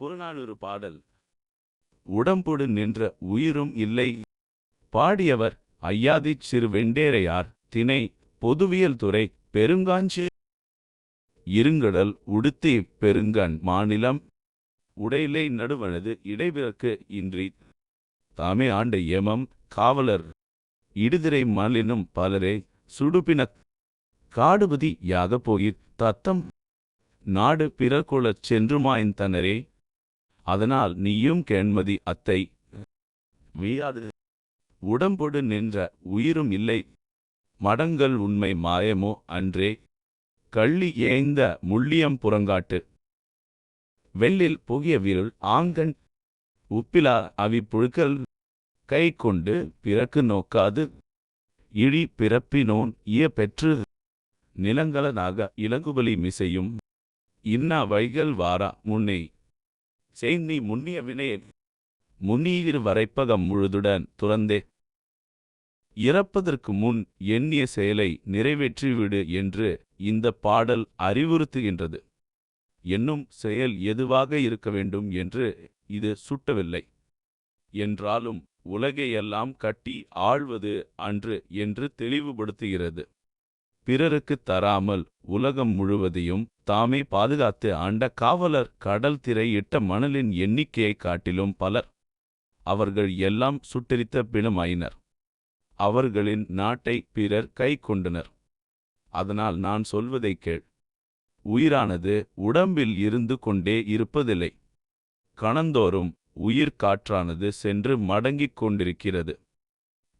புறநானூறு பாடல். உடம்பொடு நின்ற உயிரும் இல்லை. பாடியவர் ஐயாதிச் சிறு வெண்டேரையார். திணை பொதுவியல் துறை பெருங்காஞ்சி. இருங்கடல் உடுத்தி பெருங்கண் மாநிலம். உடையிலை நடுவனது இடைவிறக்கு இன்றி. தாமே ஆண்ட ஏமம் காவலர். இடுதிரை மலினும் பலரே சுடுபினக் காடுபதி யாக போயிர் தத்தம். நாடு பிறக்குளச் சென்றுமாயின் தனரே. அதனால் நீயும் கேண்மதி அத்தை. வீயாது உடம்பொடு நின்ற உயிரும் இல்லை. மடங்கள் உண்மை மாயமோ அன்றே. கள்ளி ஏய்ந்த முள்ளியம் புறங்காட்டு. வெள்ளில் புகிய விருள் ஆங்கண். உப்பிலா அவி புழுக்கல். கை கொண்டு பிறக்கு நோக்காது. இழி பிறப்பினோன் இய பெற்று நிலங்கலனாக இலங்குபலி மிசையும். இன்னா வைகள் வாரா முன்னை. செய்நி முன்னிய வினையை முன்னீர் வரைப்பகம் முழுதுடன் துறந்தே. இறப்பதற்கு முன் எண்ணிய செயலை நிறைவேற்றிவிடு என்று இந்த பாடல் அறிவுறுத்துகின்றது. என்னும் செயல் எதுவாக இருக்க வேண்டும் என்று இது சுட்டவில்லை. என்றாலும் உலகையெல்லாம் கட்டி ஆழ்வது அன்று என்று தெளிவுபடுத்துகிறது. பிறருக்குத் தராமல் உலகம் முழுவதையும் தாமே பாதுகாத்து ஆண்ட காவலர் கடல் திரையிட்ட மணலின் எண்ணிக்கையைக் காட்டிலும் பலர் அவர்கள் எல்லாம் சுட்டெரித்த பிணமாயினர். அவர்களின் நாட்டை பிறர் கை கொண்டனர். அதனால் நான் சொல்வதைக் கேள். உயிரானது உடம்பில் இருந்து கொண்டே இருப்பதில்லை. கணந்தோறும் உயிர் காற்றானது சென்று மடங்கிக் கொண்டிருக்கிறது.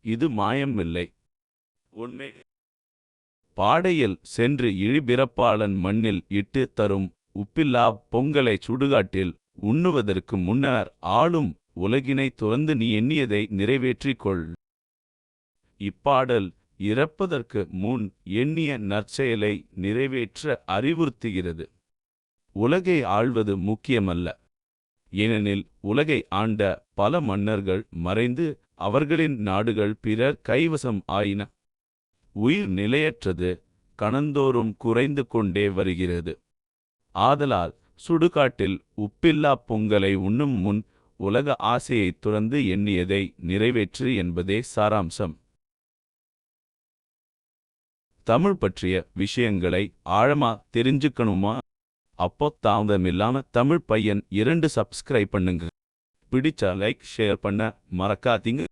இது மாயமில்லை. உண்மை பாடையில் சென்று இழிபிறப்பாளன் மண்ணில் இட்டு தரும் உப்பில்லா பொங்கலை சுடுகாட்டில் உண்ணுவதற்கு முன்னர் ஆளும் உலகினை துறந்து நீ எண்ணியதை நிறைவேற்றிக் கொள் இப்பாடல் இறப்பதற்கு முன் எண்ணிய நற்செயலை நிறைவேற்ற அறிவுறுத்துகிறது. உலகை ஆள்வது முக்கியமல்ல. ஏனெனில் உலகை ஆண்ட பல மன்னர்கள் மறைந்து அவர்களின் நாடுகள் பிறர் கைவசம் ஆயின. உயிர் நிலையற்றது கணந்தோறும் குறைந்து கொண்டே வருகிறது. ஆதலால் சுடுகாட்டில் உப்பில்லா பொங்கலை உண்ணும் முன் உலக ஆசையைத் துறந்து எண்ணியதை நிறைவேற்று என்பதே சாராம்சம். தமிழ் பற்றிய விஷயங்களை ஆழமா தெரிஞ்சுக்கணுமா? அப்போ தாமதமில்லாம தமிழ் பையன் இரண்டு சப்ஸ்கிரைப் பண்ணுங்க. பிடிச்சா லைக் ஷேர் பண்ண மறக்காதீங்க.